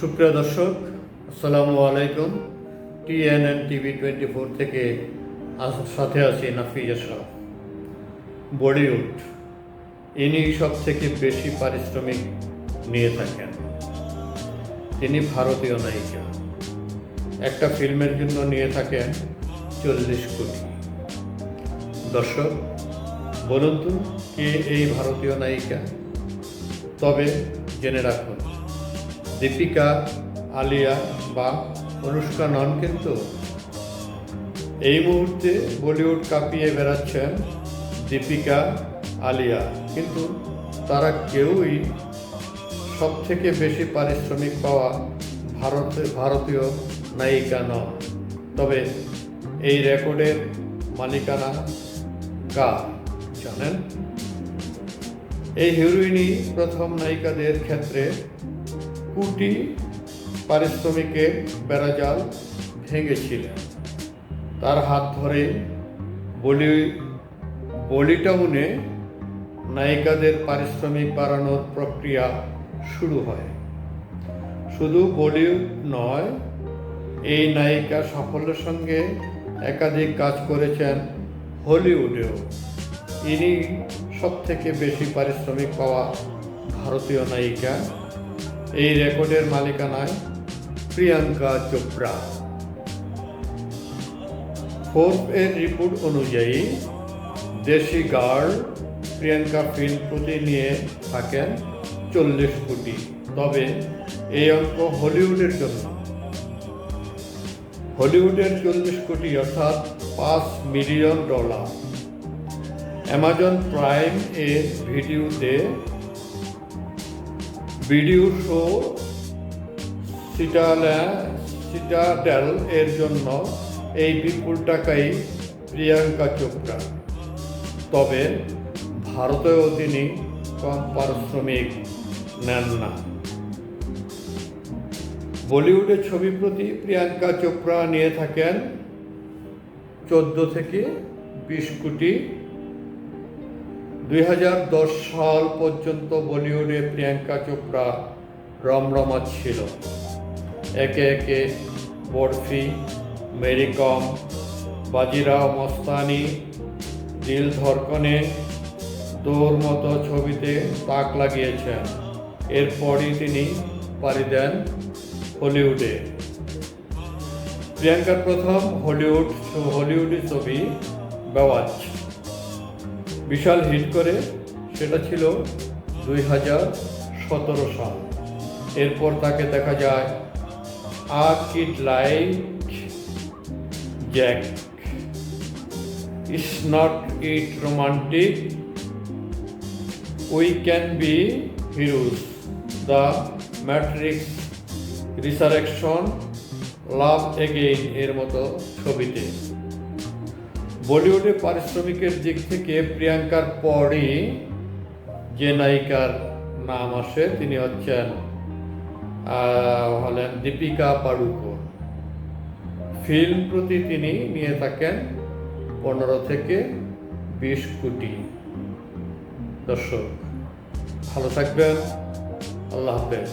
সুপ্রিয় দর্শক, আসসালামু আলাইকুম। টিএনএন টিভি টোয়েন্টি ফোর থেকে সাথে আছি নাফিজ আশরাফ। বলিউড, ইনি সব থেকে বেশি পারিশ্রমিক নিয়ে থাকেন। তিনি ভারতীয় নায়িকা। একটা ফিল্মের জন্য নিয়ে থাকেন চল্লিশ কোটি। দর্শক, বলুন তো, কে এই ভারতীয় নায়িকা? তবে জেনে রাখুন দীপিকা, আলিয়া বা অনুষ্কা নন কিন্তু। এই মুহূর্তে বলিউড কাঁপিয়ে বেড়াচ্ছেন দীপিকা, আলিয়া। কিন্তু তারা কেউই সব থেকে বেশি পারিশ্রমিক পাওয়া ভারতে ভারতীয় নায়িকা নন। তবে এই রেকর্ডের মালিকানা কার জানেন? এই হিরোইনই প্রথম নায়িকাদের ক্ষেত্রে কোটি পারিশ্রমিকের বেড়াজাল ভেঙেছিলেন। তার হাত ধরে বলি বলিটাউনে নায়িকাদের পারিশ্রমিক বাড়ানোর প্রক্রিয়া শুরু হয়। শুধু বলিউড নয়, এই নায়িকা সাফল্যের সঙ্গে একাধিক কাজ করেছেন হলিউডেও। ইনি সব থেকে বেশি পারিশ্রমিক পাওয়া ভারতীয় নায়িকা। এই রেকর্ডের মালিকানায় প্রিয়াঙ্কা চোপড়া। ফোর্ব এর রিপোর্ট অনুযায়ী দেশি গার্ল প্রিয়াঙ্কা ফিল্ম প্রতি নিয়ে থাকেন চল্লিশ কোটি। তবে এই অঙ্ক হলিউডের জন্য। হলিউডের চল্লিশ কোটি অর্থাৎ পাঁচ মিলিয়ন ডলার। অ্যামাজন প্রাইম এর ভিডিওতে ভিডিও সিটালা, সিটাডেল এর জন্য এই বিপুল টাকাই প্রিয়াঙ্কা চোপড়া। তবে ভারতেও তিনি কম পারিশ্রমিক নেন না। বলিউডের ছবি প্রতি প্রিয়াঙ্কা চোপড়া নিয়ে থাকেন চোদ্দ থেকে বিশ কোটি দুই হাজার দশ সাল পর্যন্ত বলিউডে প্রিয়াঙ্কা চোপড়া রমরমা ছিল। একে একে বরফি মেরি কম বাজিরাও মস্তানি, দিল ধরকনে তোর মতো ছবিতে তাক লাগিয়েছেন। এরপরই তিনি পাড়ি দেন হলিউডে। প্রিয়াঙ্কার প্রথম হলিউড হলিউডি ছবি বেওয়াজ। বিশাল হিট করে সেটা ছিল দুই হাজার সতেরো সাল। এরপর তাকে দেখা যায় a kid like Jack. Is not it romantic we can be heroes the matrix resurrection love again এর মতো ছবিতে। বলিউডে পারিশ্রমিকের দিক থেকে প্রিয়াঙ্কার পরই যে নায়িকার নাম আসে, তিনি হচ্ছেন হলেন দীপিকা পাড়ুকোন। ফিল্ম প্রতি তিনি নিয়ে থাকেন পনেরো থেকে বিশ কোটি দর্শক। ভালো থাকবেন। আল্লাহ হাফেজ।